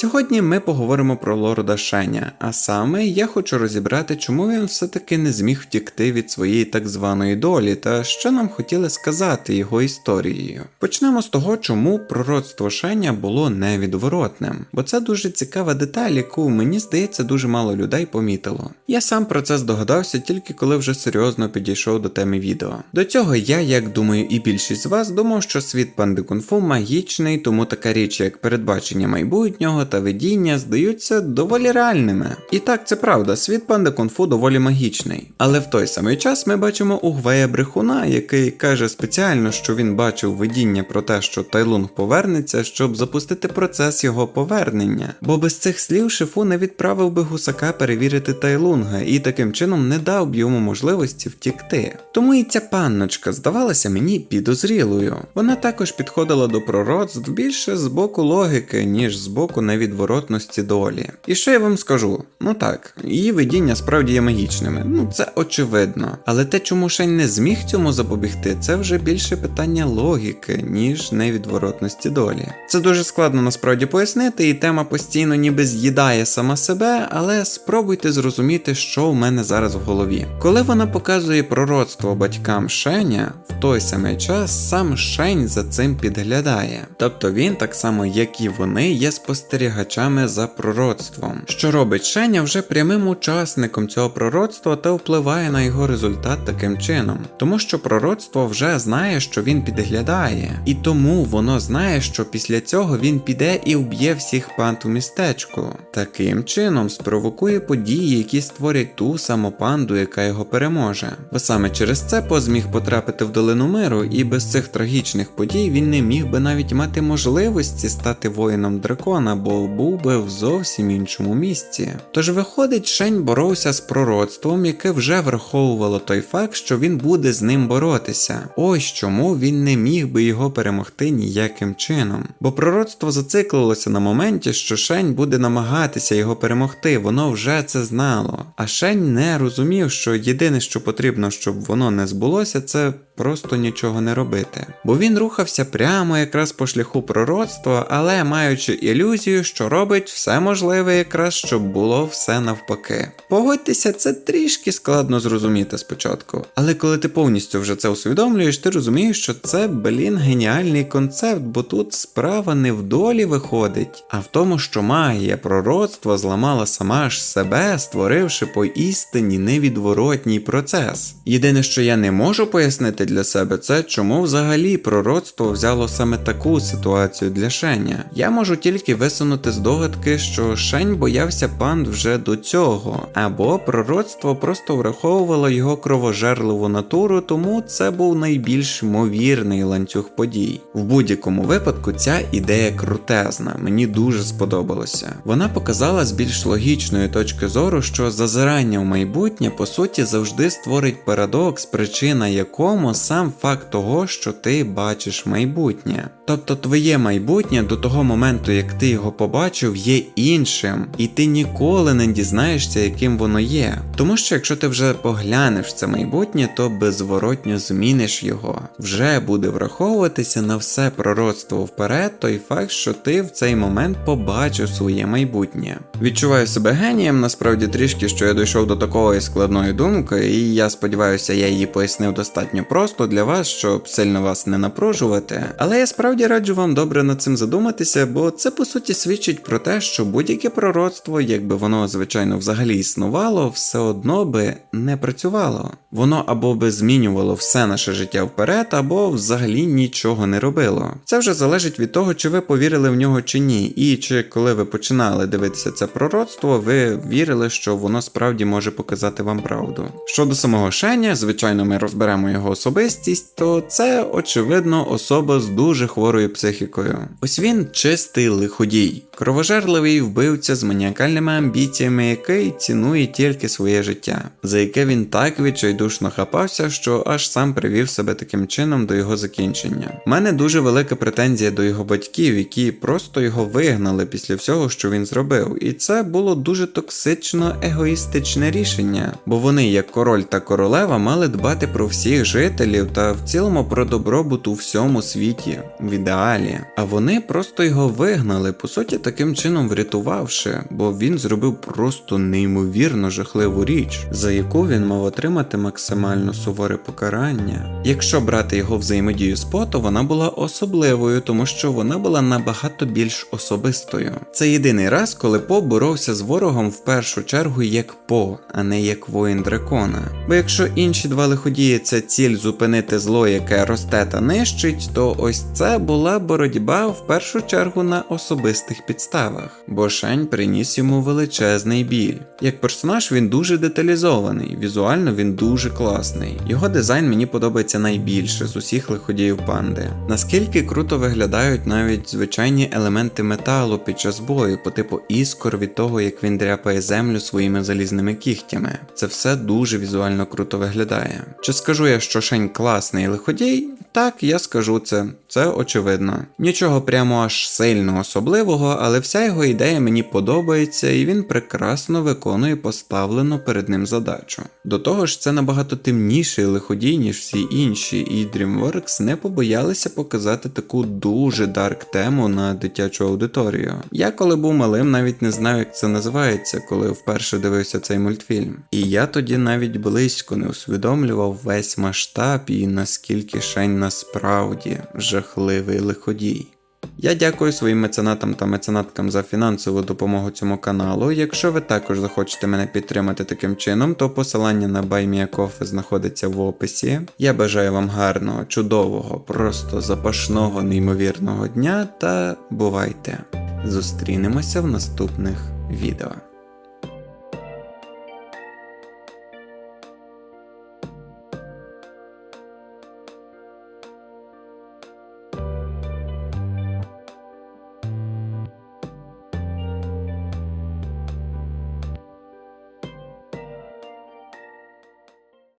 Сьогодні ми поговоримо про лорда Шеня, а саме я хочу розібрати, чому він все-таки не зміг втікти від своєї так званої долі, та що нам хотіли сказати його історією. Почнемо з того, чому пророцтво Шеня було невідворотним, бо це дуже цікава деталь, яку мені здається дуже мало людей помітило. Я сам про це здогадався тільки коли вже серйозно підійшов до теми відео. До цього я, як думаю, і більшість з вас думав, що світ панди кунг-фу магічний, тому така річ, як передбачення майбутнього та видіння, здаються доволі реальними. І так, це правда, світ панди кунг-фу доволі магічний. Але в той самий час ми бачимо Угвея брехуна, який каже спеціально, що він бачив видіння про те, що Тайлунг повернеться, щоб запустити процес його повернення. Бо без цих слів Шифу не відправив би гусака перевірити Тайлунга і таким чином не дав б йому можливості втікти. Тому і ця панночка здавалася мені підозрілою. Вона також підходила до пророцтв більше з боку логіки, ніж з боку невідворотності долі. І що я вам скажу? Ну так, її видіння справді є магічними. Ну це очевидно. Але те, чому Шень не зміг цьому запобігти, це вже більше питання логіки, ніж невідворотності долі. Це дуже складно насправді пояснити, і тема постійно ніби з'їдає сама себе, але спробуйте зрозуміти, що в мене зараз в голові. Коли вона показує пророцтво батькам Шеня, в той самий час сам Шень за цим підглядає. Тобто він, так само як і вони, є спостерігачами за пророцтвом, що робить Шеня вже прямим учасником цього пророцтва та впливає на його результат таким чином, тому що пророцтво вже знає, що він підглядає, і тому воно знає, що після цього він піде і вб'є всіх панд у містечку. Таким чином спровокує події, які створять ту саму панду, яка його переможе. Бо саме через це По зміг потрапити в долину миру, і без цих трагічних подій він не міг би навіть мати можливості стати воїном дракона, бо був би в зовсім іншому місці. Тож виходить, Шень боровся з пророцтвом, яке вже враховувало той факт, що він буде з ним боротися. Ось чому він не міг би його перемогти ніяким чином. Бо пророцтво зациклилося на моменті, що Шень буде намагатися його перемогти, воно вже це знало. А Шень не розумів, що єдине, що потрібно, щоб воно не збулося, це просто нічого не робити. Бо він рухався прямо якраз по шляху пророцтва, але маючи ілюзію, що робить все можливе, якраз щоб було все навпаки. Погодьтеся, це трішки складно зрозуміти спочатку. Але коли ти повністю вже це усвідомлюєш, ти розумієш, що це, блін, геніальний концепт, бо тут справа не в долі виходить, а в тому, що магія пророцтва зламала сама ж себе, створивши поістині невідворотній процес. Єдине, що я не можу пояснити для себе, це чому взагалі пророцтво взяло саме таку ситуацію для Шеня. Я можу тільки висунути здогадки, що Шень боявся панд вже до цього, або пророцтво просто враховувало його кровожерливу натуру, тому це був найбільш ймовірний ланцюг подій. В будь-якому випадку ця ідея крутезна, мені дуже сподобалося. Вона показала з більш логічної точки зору, що зазирання в майбутнє по суті завжди створить парадокс, причина якому сам факт того, що ти бачиш майбутнє. Тобто твоє майбутнє до того моменту, як ти його побачив, є іншим, і ти ніколи не дізнаєшся, яким воно є. Тому що якщо ти вже поглянеш це майбутнє, то беззворотньо зміниш його. Вже буде враховуватися на все пророцтво вперед, той факт, що ти в цей момент побачив своє майбутнє. Відчуваю себе генієм, насправді трішки, що я дійшов до такої складної думки, і я сподіваюся, я її пояснив достатньо просто для вас, щоб сильно вас не напружувати. Але я справді раджу вам добре над цим задуматися, бо це по суті свідчить про те, що будь-яке пророцтво, якби воно звичайно взагалі існувало, все одно би не працювало. Воно або би змінювало все наше життя вперед, або взагалі нічого не робило. Це вже залежить від того, чи ви повірили в нього чи ні, і чи коли ви починали дивитися це пророцтво, ви вірили, що воно справді може показати вам правду. Щодо самого Шеня, звичайно, ми розберемо його особистість, то це очевидно особа з дуже хворою психікою. Ось він чистий лиходій, кровожерливий вбивця з маніакальними амбіціями, який цінує тільки своє життя, за яке він так відчайдушно хапався, що аж сам привів себе таким чином до його закінчення. У мене дуже велика претензія до його батьків, які просто його вигнали після всього, що він зробив, і це було дуже токсично егоїстичне рішення, бо вони, як король та королева, мали дбати про всіх жителів та в цілому про добробут у всьому світі. В ідеалі, а вони просто його вигнали, по суті, таким чином врятувавши, бо він зробив просто неймовірно жахливу річ, за яку він мав отримати максимально суворе покарання. Якщо брати його взаємодію з По, то вона була особливою, тому що вона була набагато більш особистою. Це єдиний раз, коли По боровся з ворогом в першу чергу як По, а не як воїн дракона. Бо якщо інші два лиходії це ціль зупинити зло, яке росте та нищить, то ось це була боротьба в першу чергу на особистих підставах, бо Шень приніс йому величезний біль. Як персонаж він дуже деталізований, візуально він дуже класний. Його дизайн мені подобається найбільше з усіх лиходіїв панди. Наскільки круто виглядають навіть звичайні елементи металу під час бою, по типу іскор від того, як він дряпає землю своїми залізними кігтями. Це все дуже візуально круто виглядає. Чи скажу я, що Шень класний лиходій? Так, я скажу це, це очевидно. Нічого прямо аж сильно особливого, але вся його ідея мені подобається, і він прекрасно виконує поставлену перед ним задачу. До того ж, це набагато темніший лиходій, ніж всі інші, і DreamWorks не побоялися показати таку дуже дарк тему на дитячу аудиторію. Я коли був малим, навіть не знав, як це називається, коли вперше дивився цей мультфільм. І я тоді навіть близько не усвідомлював весь масштаб і наскільки Шень насправді жахливий лиходій. Я дякую своїм меценатам та меценаткам за фінансову допомогу цьому каналу. Якщо ви також захочете мене підтримати таким чином, то посилання на BuyMeACoffee знаходиться в описі. Я бажаю вам гарного, чудового, просто запашного, неймовірного дня та бувайте! Зустрінемося в наступних відео.